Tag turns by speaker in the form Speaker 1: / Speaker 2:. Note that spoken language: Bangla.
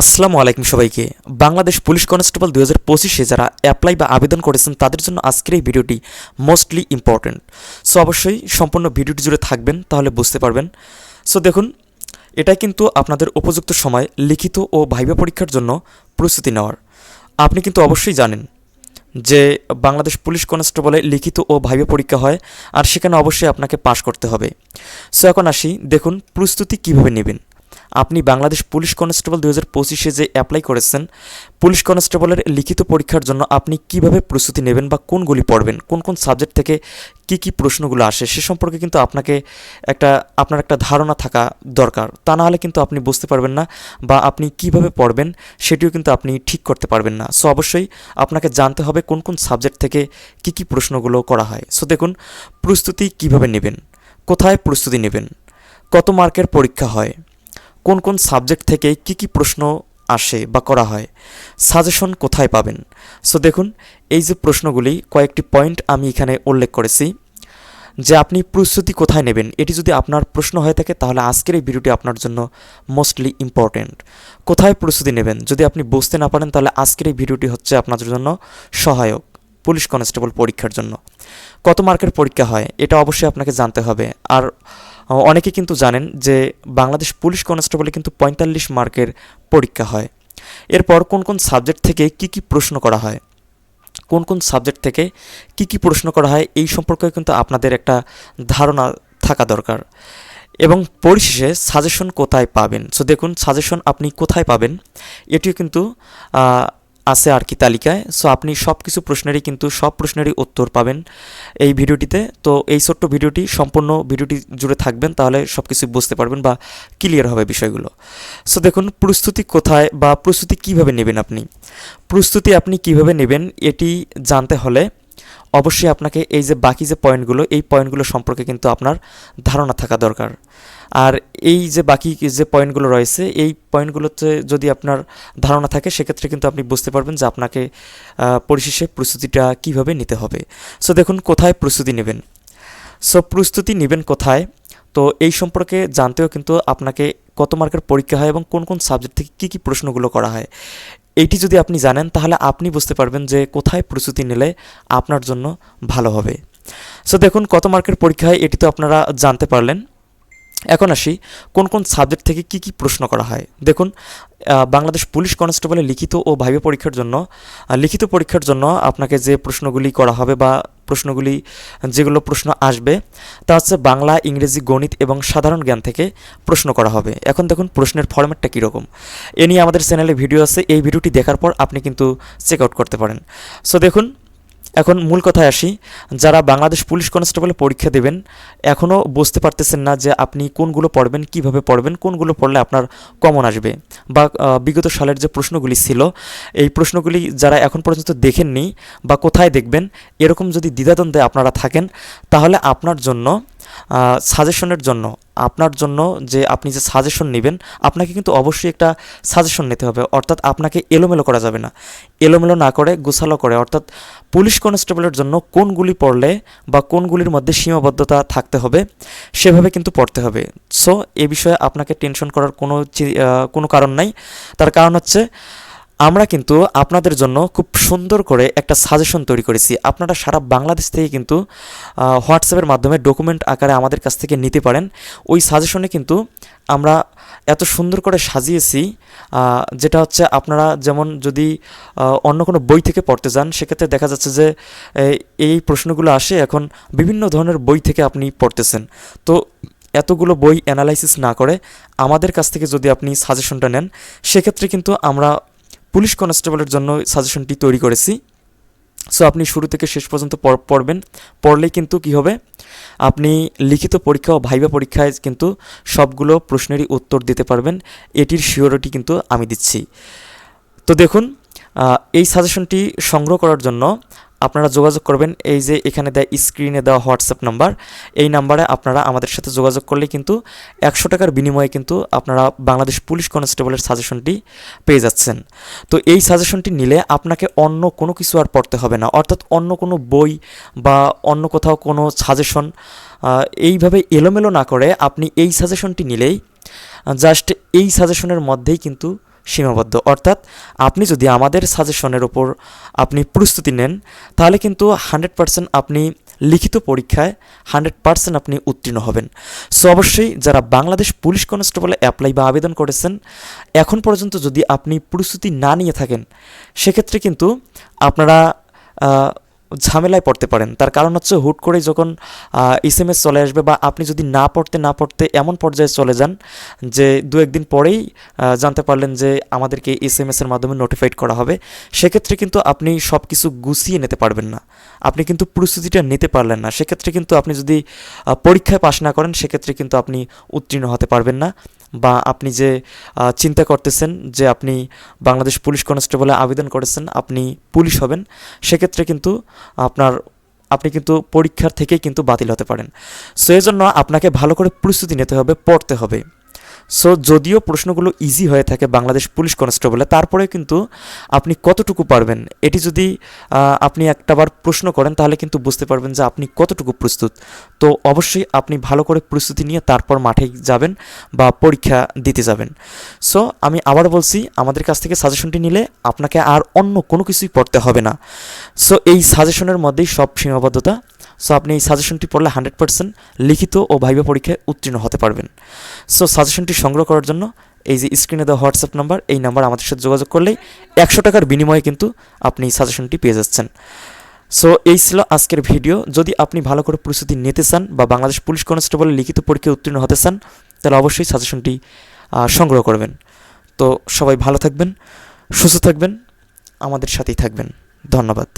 Speaker 1: আসসালামু আলাইকুম সবাইকে। বাংলাদেশ পুলিশ কনস্টেবল দু হাজার পঁচিশে যারা অ্যাপ্লাই বা আবেদন করেছেন, তাদের জন্য আজকের এই ভিডিওটি মোস্টলি ইম্পর্ট্যান্ট সো অবশ্যই সম্পূর্ণ ভিডিওটি জুড়ে থাকবেন, তাহলে বুঝতে পারবেন। সো দেখুন, এটা কিন্তু আপনাদের উপযুক্ত সময়, লিখিত ও ভাইবা পরীক্ষার জন্য প্রস্তুতি নেওয়ার। আপনি কিন্তু অবশ্যই জানেন যে বাংলাদেশ পুলিশ কনস্টেবলে লিখিত ও ভাইবা পরীক্ষা হয়, আর সেখানে অবশ্যই আপনাকে পাশ করতে হবে। সো এখন আসি, দেখুন প্রস্তুতি কীভাবে নেবেন। আপনি বাংলাদেশ পুলিশ কনস্টেবল দু হাজার পঁচিশে যে অ্যাপ্লাই করেছেন, পুলিশ কনস্টেবলের লিখিত পরীক্ষার জন্য আপনি কীভাবে প্রস্তুতি নেবেন বা কোনগুলি পড়বেন, কোন কোন সাবজেক্ট থেকে কি কি প্রশ্নগুলো আসে, সে সম্পর্কে কিন্তু আপনাকে একটা, আপনার একটা ধারণা থাকা দরকার। তা না হলে কিন্তু আপনি বুঝতে পারবেন না বা আপনি কীভাবে পড়বেন সেটিও কিন্তু আপনি ঠিক করতে পারবেন না। সো অবশ্যই আপনাকে জানতে হবে কোন কোন সাবজেক্ট থেকে কি কি প্রশ্নগুলো করা হয়। সো দেখুন, প্রস্তুতি কীভাবে নেবেন, কোথায় প্রস্তুতি নেবেন, কত মার্কের পরীক্ষা হয় কোন কোন সাবজেক্ট থেকে কি কি প্রশ্ন আসে বা করা হয়, সাজেশন কোথায় পাবেন? সো দেখুন, এই যে প্রশ্নগুলি, কয়েকটি পয়েন্ট আমি এখানে উল্লেখ করেছি যে আপনি প্রস্তুতি কোথায় নেবেন? এটি যদি আপনার প্রশ্ন হয়ে থাকে, তাহলে আজকের এই ভিডিওটি আপনার জন্য মোস্টলি ইম্পর্ট্যান্ট কোথায় প্রস্তুতি নেবেন? যদি আপনি বুঝতে না পারেন, তাহলে আজকের এই ভিডিওটি হচ্ছে আপনাদের জন্য সহায়ক পুলিশ কনস্টেবল পরীক্ষার জন্য। কত মার্কের পরীক্ষা হয়? এটা অবশ্যই আপনাকে জানতে হবে। আর অনেকে কিন্তু জানেন যে বাংলাদেশ পুলিশ কনস্টেবলে কিন্তু পঁয়তাল্লিশ মার্কের পরীক্ষা হয়। এরপর কোন কোন সাবজেক্ট থেকে কি কি প্রশ্ন করা হয়? কোন কোন সাবজেক্ট থেকে কি কি প্রশ্ন করা হয়? এই সম্পর্কে কিন্তু আপনাদের একটা ধারণা থাকা দরকার। এবং পরিশেষে সাজেশন কোথায় পাবেন? সো দেখুন সাজেশন আপনি কোথায় পাবেন? এটিও কিন্তু আছে আর কি তালিকায়। সো আপনি সব কিছু প্রশ্নেরই কিন্তু সব প্রশ্নেরই উত্তর পাবেন এই ভিডিওটিতে। তো, এই ছোট্ট ভিডিওটি সম্পূর্ণ ভিডিওটি জুড়ে থাকবেন, তাহলে সব কিছু বুঝতে পারবেন বা ক্লিয়ার হবে বিষয়গুলো। সো দেখুন, প্রস্তুতি কোথায় বা প্রস্তুতি কীভাবে নেবেন আপনি? প্রস্তুতি আপনি কীভাবে নেবেন, এটি জানতে হলে অবশ্যই আপনাকে এই যে বাকি যে পয়েন্টগুলো, এই পয়েন্টগুলো সম্পর্কে কিন্তু আপনার ধারণা থাকা দরকার। আর এই যে বাকি যে পয়েন্টগুলো রয়েছে, এই পয়েন্টগুলোতে যদি আপনার ধারণা থাকে, সেক্ষেত্রে কিন্তু আপনি বুঝতে পারবেন যে আপনাকে পরিশেষে প্রস্তুতিটা কীভাবে নিতে হবে। সো দেখুন, কোথায় প্রস্তুতি নেবেন? সো প্রস্তুতি নেবেন কোথায়? তো এই সম্পর্কে জানতেও কিন্তু আপনাকে কত মার্কের পরীক্ষা হয় এবং কোন কোন সাবজেক্ট থেকে কী কী প্রশ্নগুলো করা হয়। এইটি যদি আপনি জানেন, তাহলে আপনি বুঝতে পারবেন যে কোথায় প্রস্তুতি নিলে আপনার জন্য ভালো হবে। সো দেখুন, কত মার্কের পরীক্ষায় এটি তো আপনারা জানতে পারলেন। এখন আসি, কোন কোন সাবজেক্ট থেকে কি কি প্রশ্ন করা হয়? দেখুন বাংলাদেশ পুলিশ কনস্টেবলের লিখিত ও ভাইবা পরীক্ষার জন্য লিখিত পরীক্ষার জন্য আপনাকে যে প্রশ্নগুলি করা হবে বা প্রশ্নগুলি, যেগুলো প্রশ্ন আসবে, তা হচ্ছে বাংলা, ইংরেজি, গণিত এবং সাধারণ জ্ঞান থেকে প্রশ্ন করা হবে। এখন দেখুন প্রশ্নের ফরম্যাটটা কীরকম। এ নিয়ে আমাদের চ্যানেলে ভিডিও আছে, এই ভিডিওটি দেখার পর আপনি কিন্তু চেক আউট করতে পারেন। সো দেখুন এখন মূল কথায় আসি, যারা বাংলাদেশ পুলিশ কনস্টেবল পরীক্ষা দেবেন এখনও বুঝতে পারতেছেন না যে আপনি কোনগুলো পড়বেন, কীভাবে পড়বেন, কোনগুলো পড়লে আপনার কমন আসবে বা বিগত সালের যে প্রশ্নগুলি ছিল, এই প্রশ্নগুলি যারা এখন পর্যন্ত দেখেননি বা কোথায় দেখবেন, এরকম যদি দ্বিধাদ্বন্দ্বে আপনারা থাকেন, তাহলে আপনার জন্য সাজেশনের জন্য, আপনার জন্য যে আপনি যে সাজেশন নেবেন, আপনাকে কিন্তু অবশ্যই একটা সাজেশন নিতে হবে। অর্থাৎ আপনাকে এলোমেলো করা যাবে না। এলোমেলো না করে, গোছালো করে। অর্থাৎ পুলিশ কনস্টেবলের জন্য কোনগুলি পড়লে বা কোনগুলির মধ্যে সীমাবদ্ধতা থাকতে হবে, সেভাবে কিন্তু পড়তে হবে। সো এ বিষয়ে আপনাকে টেনশন করার কোনো কোনো কারণ নাই। তার কারণ হচ্ছে আমরা কিন্তু আপনাদের জন্য খুব সুন্দর করে একটা সাজেশন তৈরি করেছি। আপনারা সারা বাংলাদেশ থেকে কিন্তু হোয়াটসঅ্যাপের মাধ্যমে ডকুমেন্ট আকারে আমাদের কাছ থেকে নিতে পারেন। ওই সাজেশনে কিন্তু আমরা এত সুন্দর করে সাজিয়েছি যেটা হচ্ছে আপনারা যেমন যদি অন্য কোনো বই থেকে পড়তে যান, সেক্ষেত্রে দেখা যাচ্ছে যে এই প্রশ্নগুলো আসে, এখন বিভিন্ন ধরনের বই থেকে আপনি পড়তেছেন। তো এতগুলো বই অ্যানালাইসিস না করে আমাদের কাছ থেকে যদি আপনি সাজেশনটা নেন, সেক্ষেত্রে কিন্তু আমরা পুলিশ কনস্টেবলের জন্য সাজেশনটি তৈরি করেছি। সো আপনি শুরু থেকে শেষ পর্যন্ত পড়বেন। পড়লেই কিন্তু কি হবে? আপনি লিখিত পরীক্ষা ও ভাইবা পরীক্ষায় কিন্তু সবগুলো প্রশ্নেরই উত্তর দিতে পারবেন। এটির শিওরিটি কিন্তু আমি দিচ্ছি। তো দেখুন এই সাজেশনটি সংগ্রহ করার জন্য আপনারা যোগাযোগ করবেন। এই যে এখানে দেয় স্ক্রিনে দেওয়া হোয়াটসঅ্যাপ নাম্বার এই নাম্বারে আপনারা আমাদের সাথে যোগাযোগ করলে কিন্তু একশো টাকার বিনিময়ে কিন্তু আপনারা বাংলাদেশ পুলিশ কনস্টেবলের সাজেশনটি পেয়ে যাচ্ছেন। তো এই সাজেশনটি নিলে আপনাকে অন্য কোনো কিছু আর পড়তে হবে না। অর্থাৎ অন্য কোনো বই বা অন্য কোথাও কোনো সাজেশন এইভাবে এলোমেলো না করে আপনি এই সাজেশনটি নিলেই, জাস্ট এই সাজেশনের মধ্যেই কিন্তু সীমাবদ্ধ। অর্থাৎ আপনি যদি আমাদের সাজেশনের ওপর আপনি প্রস্তুতি নেন, তাহলে কিন্তু হান্ড্রেড পার্সেন্ট আপনি লিখিত পরীক্ষায় হান্ড্রেড পার্সেন্ট আপনি উত্তীর্ণ হবেন। সো অবশ্যই যারা বাংলাদেশ পুলিশ কনস্টেবলে অ্যাপ্লাই বা আবেদন করেছেন, এখন পর্যন্ত যদি আপনি প্রস্তুতি না নিয়ে থাকেন, সেক্ষেত্রে কিন্তু আপনারা ঝামেলায় পড়তে পারেন। তার কারণ হচ্ছে হুট করে যখন এস এম এস চলে আসবে বা আপনি যদি না পড়তে না পড়তে এমন পর্যায়ে চলে যান যে দু একদিন পরেই জানতে পারলেন যে আমাদেরকে এস এম এসের মাধ্যমে নোটিফাইড করা হবে, সেক্ষেত্রে কিন্তু আপনি সব কিছু গুছিয়ে নিতে পারবেন না। আপনি কিন্তু প্রস্তুতিটা নিতে পারলেন না। সেক্ষেত্রে কিন্তু আপনি যদি পরীক্ষায় পাশ না করেন, সেক্ষেত্রে কিন্তু আপনি উত্তীর্ণ হতে পারবেন না। বা আপনি যে চিন্তা করতেছেন যে আপনি বাংলাদেশ পুলিশ কনস্টেবলে আবেদন করেছেন, আপনি পুলিশ হবেন, সেক্ষেত্রে কিন্তু আপনার, আপনি কিন্তু পরীক্ষার থেকেই কিন্তু বাতিল হতে পারেন। সো এজন্য জন্য আপনাকে ভালো করে প্রস্তুতি নিতে হবে, পড়তে হবে। সো যদিও প্রশ্নগুলো ইজি হয়ে থাকে বাংলাদেশ পুলিশ কনস্টেবলে তারপরে কিন্তু আপনি কতটুকু পারবেন? এটি যদি আপনি একটাবার প্রশ্ন করেন, তাহলে কিন্তু বুঝতে পারবেন যে আপনি কতটুকু প্রস্তুত। তো অবশ্যই আপনি ভালো করে প্রস্তুতি নিয়ে তারপর মাঠে যাবেন বা পরীক্ষা দিতে যাবেন। সো আমি আবার বলছি, আমাদের কাছ থেকে সাজেশনটি নিলে আপনাকে আর অন্য কোনো কিছুই পড়তে হবে না। সো এই সাজেশনের মধ্যেই সব সীমাবদ্ধতা সো আপনি এই সাজেশনটি পড়লে হান্ড্রেড পার্সেন্ট লিখিত ও ভাইবা পরীক্ষায় উত্তীর্ণ হতে পারবেন। সো সাজেশনটি সংগ্রহ করার জন্য এই যে স্ক্রিনে দেওয়া হোয়াটসঅ্যাপ নাম্বার এই নাম্বার আমাদের সাথে যোগাযোগ করলেই একশো টাকার বিনিময়ে কিন্তু আপনি সাজেশনটি পেয়ে যাচ্ছেন। সো এই ছিল আজকের ভিডিও যদি আপনি ভালো করে প্রস্তুতি নিতে চান বা বাংলাদেশ পুলিশ কনস্টেবলের লিখিত পরীক্ষায় উত্তীর্ণ হতে চান, তাহলে অবশ্যই সাজেশনটি সংগ্রহ করবেন। তো সবাই ভালো থাকবেন, সুস্থ থাকবেন, আমাদের সাথেই থাকবেন। ধন্যবাদ।